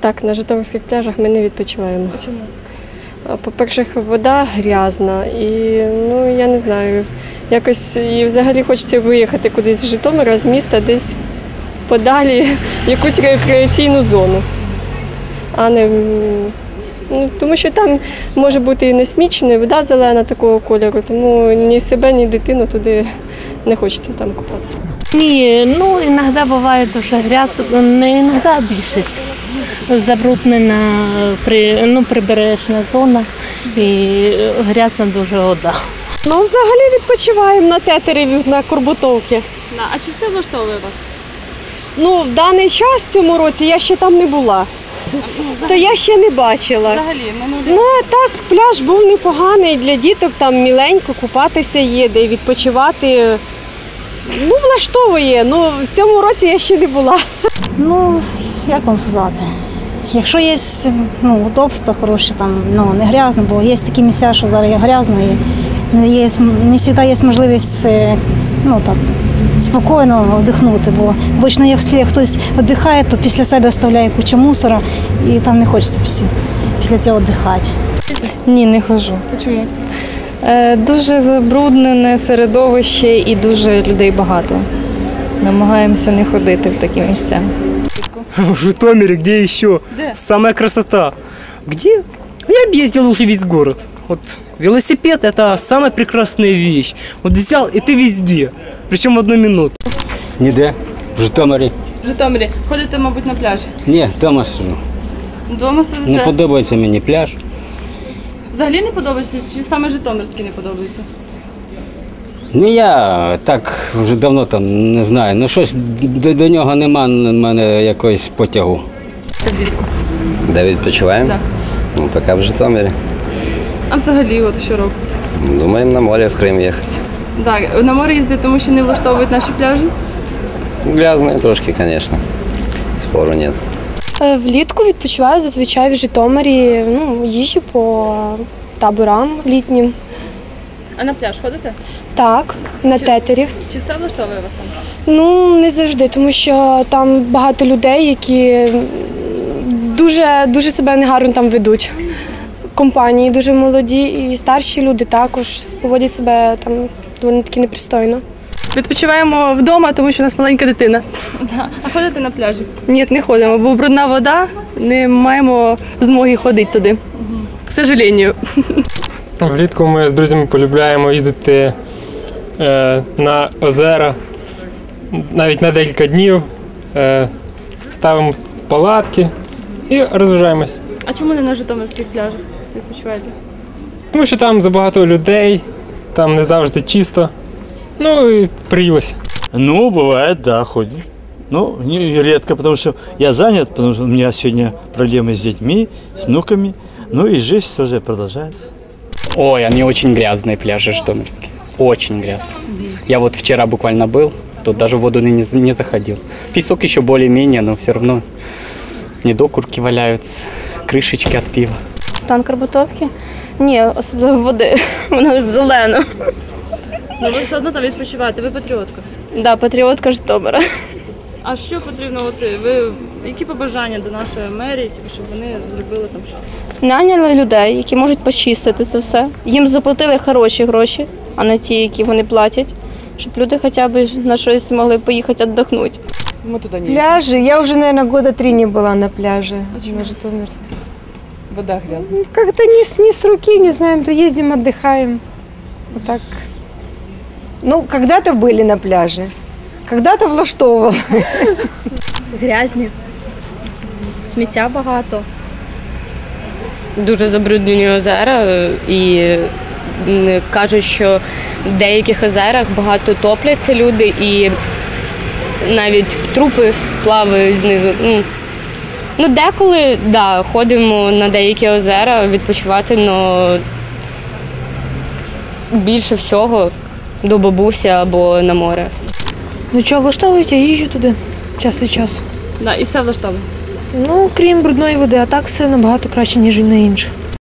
Так, на Житомирських пляжах ми не відпочиваємо. Чому? По-перше, вода грязна і ну я не знаю. Якось і взагалі хочеться виїхати кудись з Житомира, з міста, десь подалі, в якусь рекреаційну зону. А не ну, тому що там може бути і несмічена, і вода зелена такого кольору, тому ні себе, ні дитину туди не хочеться там купатися. Ні, ну іноді буває дуже грязно, не іноді а більшість. Забруднена при, ну, прибережна зона і грязна дуже вода. Ну, взагалі відпочиваємо на тетері на Корбутовці. Да. А чи все влаштовує вас? Ну, в даний час в цьому році я ще там не була. То я ще не бачила. Взагалі, минулі Ну а так, пляж був непоганий для діток, там міленько купатися є, де відпочивати. Ну, влаштовує. Ну, в цьому році я ще не була. Ну, як вам сказати? Якщо є ну, удобства хороші, там, ну, не грязно, бо є такі місця, що зараз є грязно і не, є, не завжди є можливість е, ну, так, спокійно вдихнути. Бо обично, якщо хтось віддихає, то після себе оставляє кучу мусора і там не хочеться після, після цього віддихати. Ні, не хожу. чому? Е, дуже забруднене середовище і дуже людей багато. Намагаємося не ходити в такі місця. В Житомире, где еще? Где? Самая красота. Где? Я объездил уже весь город. Вот велосипед это самая прекрасная вещь. Вот взял и ты везде. Причем в одну минуту. Ніде. В Житомирі. В Житомирі. Ходите, мабуть, на пляж. Ні, вдома сижу. Вдома сидите? Не подобається мені пляж. Взагалі не подобається, чи саме Житомирський не подобається? Ну я так вже давно там не знаю. Ну щось до, до нього нема в мене якогось потягу. Де відпочиваємо? Так. Ну, поки в Житомирі. А взагалі, от щороку. Думаємо на море в Крим їхати. Так, на море їздити, тому що не влаштовують наші пляжі. Грязно трошки, звісно. Спору нет. Е, Влітку відпочиваю зазвичай в Житомирі. Ну, їжджу по таборам літнім. А на пляж ходите? Так, на тетерів. Чи все влаштовує вас там? Ну, не завжди, тому що там багато людей, які дуже, дуже себе негарно там ведуть. Компанії дуже молоді і старші люди також поводять себе там доволі таки непристойно. Відпочиваємо вдома, тому що у нас маленька дитина. А ходите на пляжі? Ні, не ходимо, бо брудна вода, не маємо змоги ходити туди. К сожалению. Влітку ми з друзями полюбляємо їздити е, на озера навіть на декілька днів. Е, ставимо палатки і розважаємось. А чому не на Житомирських пляжах відпочиваєте? Тому що там забагато людей, там не завжди чисто. Ну і приїлося. Ну, бывает, да, ходим. Ну, не редко, потому что я занят, потому что у меня сегодня проблемы с детьми, с внуками. Ну и жизнь тоже продолжается. Ой, они очень грязные пляжи Житомирские. Очень грязные. Я вот вчера буквально был, тут даже в воду не, не заходил. Песок еще более-менее, но все равно недокурки валяются, крышечки от пива. Стан Карбутовки? Ні, особливо води. Вона зелена. Ну ви все одно там відпочиваєте, ви патріотка. Да, патріотка Житомира. А що потрібно, от ви які побажання до нашої мерії, типу, щоб вони зробили там щось? Наняли людей, які можуть почистити це все. Їм заплатили хороші гроші, а не ті, які вони платять, щоб люди хоча б на щось могли поїхати віддохнути. Ми туди не Пляжи. Я уже, наверное, года три не была на пляже. на Житомирске. вода грязна. Как-то не, не с руки, не знаем, то ездим, отдыхаем. Вот так. Ну, когда-то были на пляже. Когда-то влаштовували. Грязні, сміття багато. Дуже забруднені озера е, і кажуть, що в деяких озерах багато топляться люди і навіть трупи плавають знизу. Ну, Ну, деколи, да, ходимо на деякі озера відпочивати, але більше всього до бабусі або на море. Ну чого влаштовують, я їжджу туди час від часу. Да, і все влаштовує. Ну, крім брудної води, а так все набагато краще, ніж на інших.